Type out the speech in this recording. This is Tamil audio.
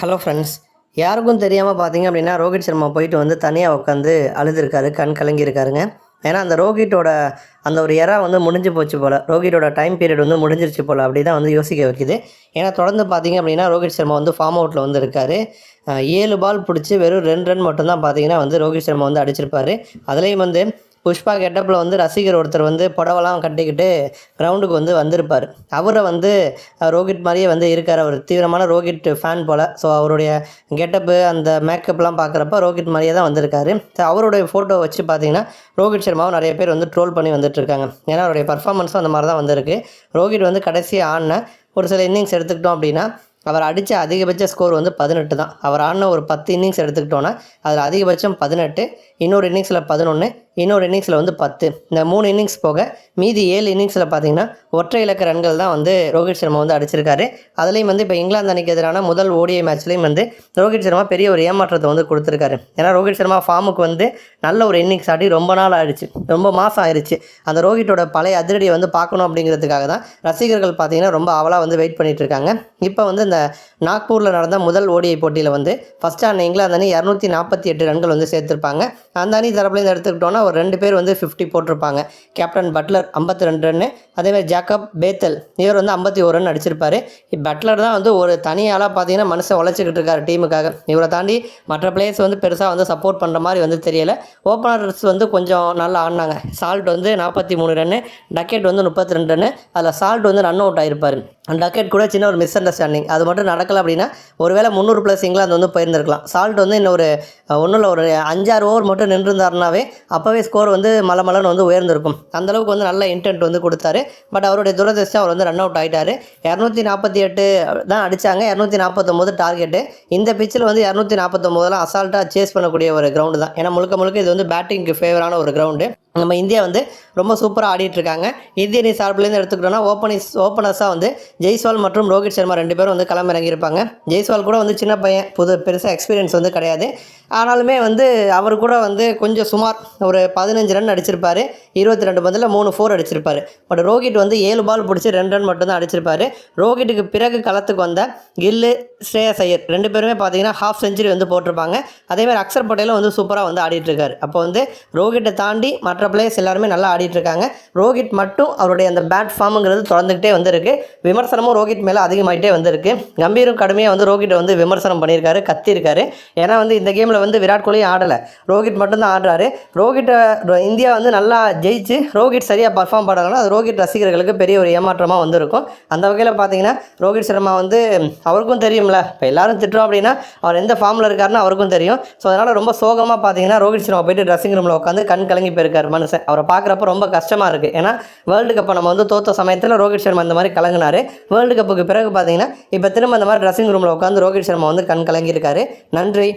ஹலோ ஃப்ரெண்ட்ஸ் யாருக்கும் தெரியாமல் பார்த்தீங்க அப்படின்னா ரோஹித் சர்மா போயிட்டு வந்து தனியாக உட்காந்து அழுதுருக்காரு கண் கலங்கியிருக்காருங்க. ஏன்னா அந்த ரோஹிட்டோட அந்த ஒரு எரா வந்து முடிஞ்சு போச்சு போல். ரோஹிட்டோட டைம் பீரியட் வந்து முடிஞ்சிருச்சு போல். அப்படி தான் வந்து யோசிக்க வைக்குது. ஏன்னா தொடர்ந்து பார்த்தீங்க அப்படின்னா ரோஹித் சர்மா வந்து ஃபார்ம் அவுட்டில் வந்துருக்காரு. ஏழு பால் பிடிச்சி வெறும் ரெண்டு ரன் மட்டும்தான் பார்த்தீங்கன்னா வந்து ரோஹித் சர்மா வந்து அடிச்சிருப்பாரு. அதுலேயும் வந்து புஷ்பா கெட்டப்பில் வந்து ரசிகர் ஒருத்தர் வந்து புடவெல்லாம் கட்டிக்கிட்டு கிரவுண்டுக்கு வந்து வந்திருப்பார். அவரை வந்து ரோஹித் மாதிரியே வந்து இருக்கார். அவர் தீவிரமான ரோஹித் ஃபேன் போல். ஸோ அவருடைய கெட்டப்பு அந்த மேக்கப்லாம் பார்க்குறப்ப ரோஹித் மாதிரியே தான் வந்திருக்காரு. அவருடைய ஃபோட்டோ வச்சு பார்த்தீங்கன்னா ரோஹித் சர்மாவை நிறைய பேர் வந்து ட்ரோல் பண்ணி வந்துட்டுருக்காங்க. ஏன்னா அவருடைய பர்ஃபார்மன்ஸும் அந்த மாதிரி தான் வந்திருக்கு. ரோஹித் வந்து கடைசி ஆடின ஒரு சில இன்னிங்ஸ் எடுத்துக்கிட்டோம் அப்படின்னா அவர் அடித்த அதிகபட்ச ஸ்கோர் வந்து பதினெட்டு தான். அவர் ஆடின ஒரு பத்து இன்னிங்ஸ் எடுத்துக்கிட்டோன்னா அதில் அதிகபட்சம் பதினெட்டு இன்னொரு இன்னிங்ஸில் பதினொன்று இன்னொரு இன்னிங்ஸில் வந்து பத்து. இந்த மூணு இன்னிங்ஸ் போக மீதி ஏழு இன்னிங்ஸில் பார்த்தீங்கன்னா ஒற்றை இலக்க ரன்கள் தான் வந்து ரோஹித் சர்மா வந்து அடிச்சிருக்காரு. அதுலேயும் வந்து இப்போ இங்கிலாந்து அணிக்கு எதிரான முதல் ஓடிஐ மேட்ச்லேயும் வந்து ரோஹித் சர்மா பெரிய ஒரு ஏமாற்றத்தை வந்து கொடுத்துருக்காரு. ஏன்னா ரோஹித் சர்மா ஃபார்முக்கு வந்து நல்ல ஒரு இன்னிங்ஸ் ஆடி ரொம்ப நாள் ஆயிடுச்சு. ரொம்ப மாதம் ஆயிடுச்சு அந்த ரோஹிட்டோட பழைய அதிரடியை வந்து பார்க்கணும் அப்படிங்கிறதுக்காக தான் ரசிகர்கள் பார்த்தீங்கன்னா ரொம்ப அவலாக வந்து வெயிட் பண்ணிட்டு இருக்காங்க. இப்போ வந்து இந்த நாக்பூரில் நடந்த முதல் ஓடிஐ போட்டியில் வந்து ஃபஸ்ட் ஆன இங்கிலாந்து அணி இரநூத்தி நாற்பத்தி எட்டு ரன்கள் வந்து சேர்த்துருப்பாங்க. அந்த அணி தரப்புலேருந்து எடுத்துக்கிட்டோன்னா ஒரு ரெண்டு பேர் வந்து ஃபிஃப்டி போட்டிருப்பாங்க. கேப்டன் பட்லர் ஐம்பத்தி ரெண்டு ரன்னு அதேமாதிரி ஜாக்கப் பேத்தல் இவர் வந்து ஐம்பத்தி ஒரு ரன் அடிச்சிருப்பாரு. பட்லர் தான் வந்து ஒரு தனியாளாக பார்த்தீங்கன்னா மனுஷன் உழைச்சிக்கிட்டு இருக்காரு டீமுக்காக. இவரை தாண்டி மற்ற பிளேயர்ஸ் வந்து பெருசாக வந்து சப்போர்ட் பண்ணுற மாதிரி வந்து தெரியல. ஓப்பனர்ஸ் வந்து கொஞ்சம் நல்லா ஆடினாங்க. சால்ட் வந்து நாற்பத்தி மூணு ரன்னு டக்கெட் வந்து முப்பத்தி ரெண்டு ரன்னு அதில் சால்ட் வந்து ரன் அவுட் ஆகிருப்பார் டக்கெட் கூட சின்ன ஒரு மிஸ் அண்டர்ஸ்டாண்டிங் அது மட்டும் நடக்கலை அப்படின்னா ஒருவேளை முந்நூறு ப்ளஸ் இங்கிலாந்து வந்து போயிருந்திருக்கலாம். சால்ட் வந்து இன்னும் ஒரு ஒன்றும் இல்லை ஒரு அஞ்சாறு ஓவர் மட்டும் நின்றுருந்தாருனாவே அப்போவே ஸ்கோர் வந்து மலை மலைன்னு வந்து உயர்ந்திருக்கும். அந்த அளவுக்கு வந்து நல்ல இன்டென்ட் வந்து கொடுத்தாரு. பட் அவருடைய துரதிருஷ்டம் அவர் வந்து ரன் அவுட் ஆகிட்டாரு இரநூத்தி நாற்பத்தி எட்டு தான் அடித்தாங்க இரநூத்தி நாற்பத்தொம்போது டார்கெட்டு இந்த பிச்சில் வந்து இரநூத்தி நாற்பத்தொம்போதெல்லாம் அசால்ட்டாக சேஸ் பண்ணக்கூடிய ஒரு கிரவுண்டு தான். ஏன்னா முழுக்க முழுக்க இது வந்து பேட்டிங்க்கு ஃபேவரான ஒரு கிரவுண்டு நம்ம இந்தியா வந்து ரொம்ப சூப்பராக ஆடிட்டு இருக்காங்க. இந்திய அணி சார்பிலேருந்து எடுத்துக்கிட்டோம்னா ஓப்பனிஸ் ஓப்பனர்ஸாக வந்து ஜெய்ஸ்வால் மற்றும் ரோஹித் சர்மா ரெண்டு பேரும் வந்து களமிறங்கியிருப்பாங்க. ஜெய்ஸ்வால் கூட வந்து சின்ன பையன் புது பெருசாக எக்ஸ்பீரியன்ஸ் வந்து கிடையாது. ஆனாலுமே வந்து அவர் கூட வந்து கொஞ்சம் சுமார் ஒரு பதினஞ்சு ரன் அடிச்சிருப்பாரு. இருபத்தி ரெண்டு பந்தில் மூணு ஃபோர் அடிச்சிருப்பார். பட் ரோஹித் வந்து ஏழு பால் பிடிச்சி ரெண்டு ரன் மட்டும்தான் அடிச்சிருப்பாரு. ரோஹிட்டுக்கு பிறகு களத்துக்கு வந்த கில்லு ஸ்ரேயஸ் ஐயர் ரெண்டு பேருமே பார்த்தீங்கன்னா ஹாஃப் செஞ்சுரி வந்து போட்டிருப்பாங்க. அதேமாதிரி அக்சர் பட்டேலும் வந்து சூப்பராக வந்து ஆடிட்டுருக்காரு அப்போ வந்து ரோஹிட்டை தாண்டி மற்ற பிளேயர்ஸ் எல்லாருமே நல்லா ஆடி இருக்காங்க ரோஹித் மட்டும் அவருடைய அந்த பேட் ஃபார்முங்கிறது தொடர்ந்துக்கிட்டே வந்திருக்கு. விமர்சனமும் ரோஹித் மேலே அதிகமாகிட்டே வந்திருக்கு. கம்பீரும் கடுமையாக வந்து ரோஹிட்டை வந்து விமர்சனம் பண்ணியிருக்காரு கத்தியிருக்காரு. ஏன்னா வந்து இந்த கேமில் வந்து விராட் கோலி ஆடலை. ரோஹித் மட்டும்தான் ஆடுறாரு. ரோஹிட்டை இந்தியா வந்து நல்லா ஜெயிச்சு ரோஹித் சரியாக பர்ஃபார்ம் பண்ணாங்கன்னா அது ரோஹித் ரசிகர்களுக்கு பெரிய ஒரு ஏமாற்றமாக வந்திருக்கும். அந்த வகையில் பார்த்தீங்கன்னா ரோஹித் சர்மா வந்து அவருக்கும் தெரியும்ல. இப்போ எல்லாரும் திட்டுறோம் அப்படின்னா அவர் எந்த ஃபார்மில் இருக்காருன்னு அவருக்கும் தெரியும். ஸோ அதனால் ரொம்ப சோகமாக பார்த்தீங்கன்னா ரோஹித் சர்மா போயிட்டு ட்ரெஸ்ஸிங் ரூமில் உட்காந்து கண் கலங்கி போயிருக்காரு மனுஷன். அவரை பார்க்குறப்ப ரொம்ப ரொம்ப கஷ்டமாக இருக்குது ஏன்னா வேர்ல்டு கப்பை நம்ம வந்து தோத்த சமயத்தில் ரோஹித் சர்மா இந்த மாதிரி கலங்கினார். வேர்ல்டு கப்புக்கு பிறகு பார்த்தீங்கன்னா இப்போ திரும்ப இந்த மாதிரி ட்ரெஸ்ஸிங் ரூமில் உட்காந்து ரோஹித் சர்மா வந்து கண் கலங்கியிருக்காரு. நன்றி.